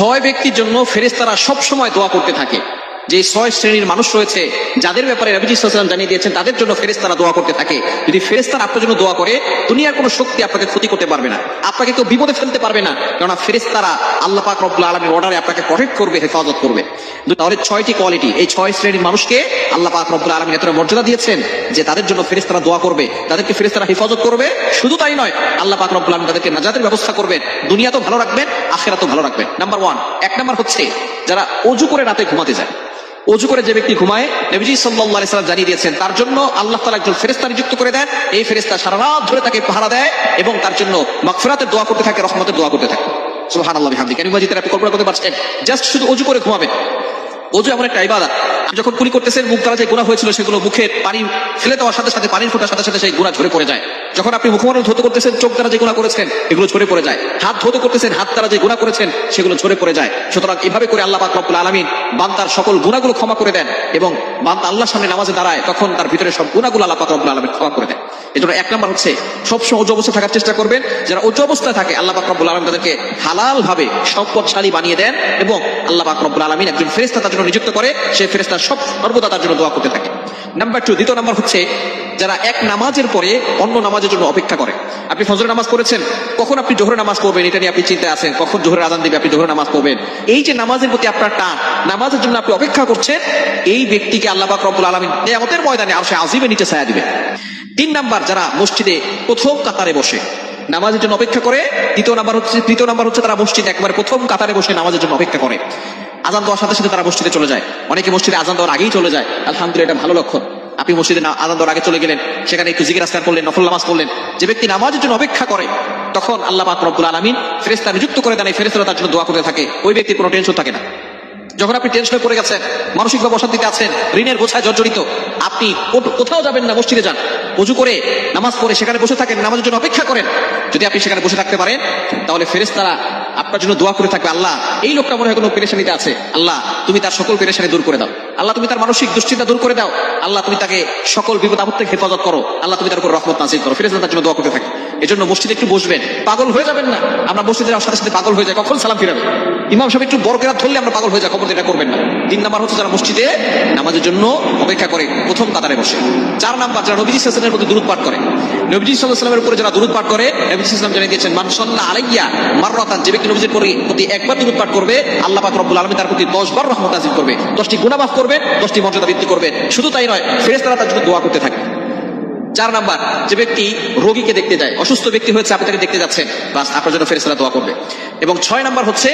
ছয় ব্যক্তির জন্য ফেরেস্তারা সবসময় দোয়া করতে থাকে। যে ছয় শ্রেণির মানুষ রয়েছে, যাদের ব্যাপারে রবিজি সাল্লাম জানিয়ে দিয়েছেন, তাদের জন্য ফেরেস্তারা দোয়া করতে থাকে। যদি ফেরেস্তারা আপনার জন্য দোয়া করে, দুনিয়ার কোনো শক্তি আপনাকে ক্ষতি করতে পারবে না। আপনাকে কেউ বিপদে ফেলতে পারবে না। কেননা ফেরেস্তারা আল্লাহ পাক রব্বুল আলমীর অর্ডারে আপনাকে প্রটেক্ট করবে, হেফাজত করবে। তাহলে ছয়টি কোয়ালিটি এই ছয় শ্রেণির মানুষকে আল্লাহ পাক রব্বুল আলমী এতটা মর্যাদা দিয়েছেন যে তাদের জন্য ফেরেস্তারা দোয়া করবে, তাদেরকে ফেরেস্তারা হেফাজত করবে। শুধু তাই নয়, আল্লাহ পাক রব্বুল আলমী তাদেরকে নাজাতের ব্যবস্থা করবেন। দুনিয়া তো ভালো রাখবেন আখেরা তো ভালো রাখবেন। নাম্বার ওয়ান এক নাম্বার হচ্ছে, যারা অজু করে রাতে ঘুমাতে যায়। অজু করে যে ব্যক্তি ঘুমায়, নবীজি সাল্লাহ সাল্লাম জানিয়ে দিয়েছেন, তার জন্য আল্লাহ তালা একজন ফেরেস্তা নিযুক্ত করে দেন। এই ফেরেস্তা সারা রাত ধরে তাকে পাহারা দেয় এবং তার জন্য মাকফিরাতের দোয়া করতে থাকে, রহমতের দোয়া করতে থাকে। সুবহানাল্লাহ হামদি কেন আপনি কল্পনা করতে পারছেন, জাস্ট শুধু অজু করে ঘুমাবেন। অজু এমন একটা আপনি যখন কুলি করতেছেন, মুখ দ্বারা যে গুণা হয়েছিল সেগুলো মুখে পানি ফেলে দেওয়ার সাথে সাথে, পানির ফোটার সাথে সাথে সেই গুণা ঝরে পড়ে যায়। যখন আপনি মুখমণ্ডল ধুতে করতেছেন, চোখ দ্বারা যে গুণা করেছেন, এগুলো ঝরে পড়ে যায়। হাত ধুতে করতেছেন, হাত দ্বারা যে গুণা করেছেন, সেগুলো ঝরে পড়ে যায়। সুতরাং এভাবে করে আল্লাহ পাক রব্বুল আলামিন বান্দার সকল গুণাগুলো ক্ষমা করে দেন এবং বান্দা আল্লাহর সামনে নামাজে দাঁড়ায়, তখন তার ভিতরে সব গুণাগুলো আল্লাহ পাক রব্বুল আলামিন ক্ষমা করে দেন। এই জন্য এক নম্বর হচ্ছে, সবসময় উচ্চ অবস্থায় থাকার চেষ্টা করবেন। যারা উচ্চ অবস্থায় থাকে, আল্লাহ পাক রব্বুল আলম তাদেরকে হালাল ভাবে সম্পদশালী বানিয়ে দেন এবং আল্লাহ পাক রব্বুল আলমিন একজন ফেরেস্তা তার জন্য নিযুক্ত করে সেই ফেরেস্তা সব সর্বদা তার জন্য দোয়া করতে থাকে। নাম্বার টু দ্বিতীয় নাম্বার হচ্ছে যারা এক নামাজের পরে অন্য নামাজের জন্য অপেক্ষা করে। আপনি ফজরের নামাজ পড়েছেন, কখন আপনি জোহরের নামাজ পড়বেন এটা নিয়ে আপনি চিন্তায় আছেন, কখন জোহরের আজান দিবে আপনি জোহরের নামাজ পড়বেন। এই যে নামাজের প্রতি আপনার টান, নামাজের জন্য আপনি অপেক্ষা করছেন, এই ব্যক্তিকে আল্লাহ পাক রব্বুল আলমিন আমাদের ময়দানে আর সে নিচে ছায়া দিবে তিন নাম্বার, যারা মসজিদে প্রথম কাতারে বসে নামাজের জন্য অপেক্ষা করে, দ্বিতীয় নাম্বার হচ্ছে, তৃতীয় নাম্বার হচ্ছে তারা মসজিদ একবার প্রথম কাতারে বসে নামাজের জন্য অপেক্ষা করে। আজান দেওয়ার সাথে সাথে তারা মসজিদে চলে যায়। অনেকে মসজিদে আজান দেওয়ার আগেই চলে যায়। আলহামদুলিল্লাহ, এটা ভালো লক্ষণ। আপনি মসজিদে আজান দেওয়ার আগে চলে গেলেন, সেখানে একটু জিকির আসকার করলেন, নফল নামাজ পড়লেন। যে ব্যক্তি নামাজের জন্য অপেক্ষা করে, তখন আল্লাহ পাক রব্বুল আলমিন ফেরেস্তা নিযুক্ত করে দেন, এই ফেরেস্তারা তার জন্য দোয়া করতে থাকে। ওই ব্যক্তির কোনো টেনশন থাকে না। যখন আপনি টেনশনে পড়ে গেছেন, মানসিকভাবে অশান্তিতে আছেন, ঋণের বোঝায় জর্জরিত, আপনি কোথাও যাবেন না, মসজিদে যান। উজু করে নামাজ পড়ে সেখানে বসে থাকেন, নামাজের জন্য অপেক্ষা করেন। যদি আপনি সেখানে বসে থাকতে পারেন, তাহলে ফেরেশতারা আপনার জন্য দোয়া করে থাকবে, আল্লাহ, এই লোকটা মনে হয় কোনো পেরেশানিতে আছে। আল্লাহ, তুমি তার সকল পেরেশানি দূর করে দাও। আল্লাহ, তুমি তার মানসিক দুশ্চিন্তা দূর করে দাও। আল্লাহ, তুমি তাকে সকল বিপদ থেকে হেফাজত করো। আল্লাহ, তুমি তার উপর রহমত নাসিল করো। ফেরেস তার জন্য দোয়া করতে থাকে। এজন্য মসজিদে একটু বসবেন। পাগল হয়ে যাবেন না। আমরা মসজিদে যাওয়ার সাথে সাথে পাগল হয়ে যায় কখন সালাম ফিরাবে? ইমাম সাহেব একটু বড় কেরাত ধরলে আমরা পাগল হয়ে যাই, খবর এটা করবেন না। তিন নাম্বার হচ্ছে যারা মসজিদে নামাজের জন্য অপেক্ষা করে, প্রথম কাতারে বসে। চার নাম্বার, যারা নবীজি সাল্লামের প্রতি দূরত পাঠ করে। নবীজি সাল্লামের উপরে যারা দূরত পাঠ করে, নবীজি সাল্লাম জানিয়ে দিয়েছেন মানসল্লাহ আলাইয়া মাররাতান যে ব্যক্তি নবীজির প্রতি প্রতি একবার দূরত পাঠ করবে, আল্লাহ পাক রব্বুল আলামিন তার প্রতি দশ বার রহমত নাজিল করবে। দশটি গুনাহ করবে, দশটি মর্যাদা বৃদ্ধি করবে। শুধু তাই নয় ফেরেস তারা তার জন্য দোয়া করতে থাকে। চার নাম্বার, যে ব্যক্তি রোগীকে দেখতে যায়, অসুস্থ ব্যক্তি হয়েছে, আপনি তাকে দেখতে যাচ্ছেন, বাস আপনার জন্য ফেরেস্তারা দোয়া করবে। এবং ছয় নাম্বার হচ্ছে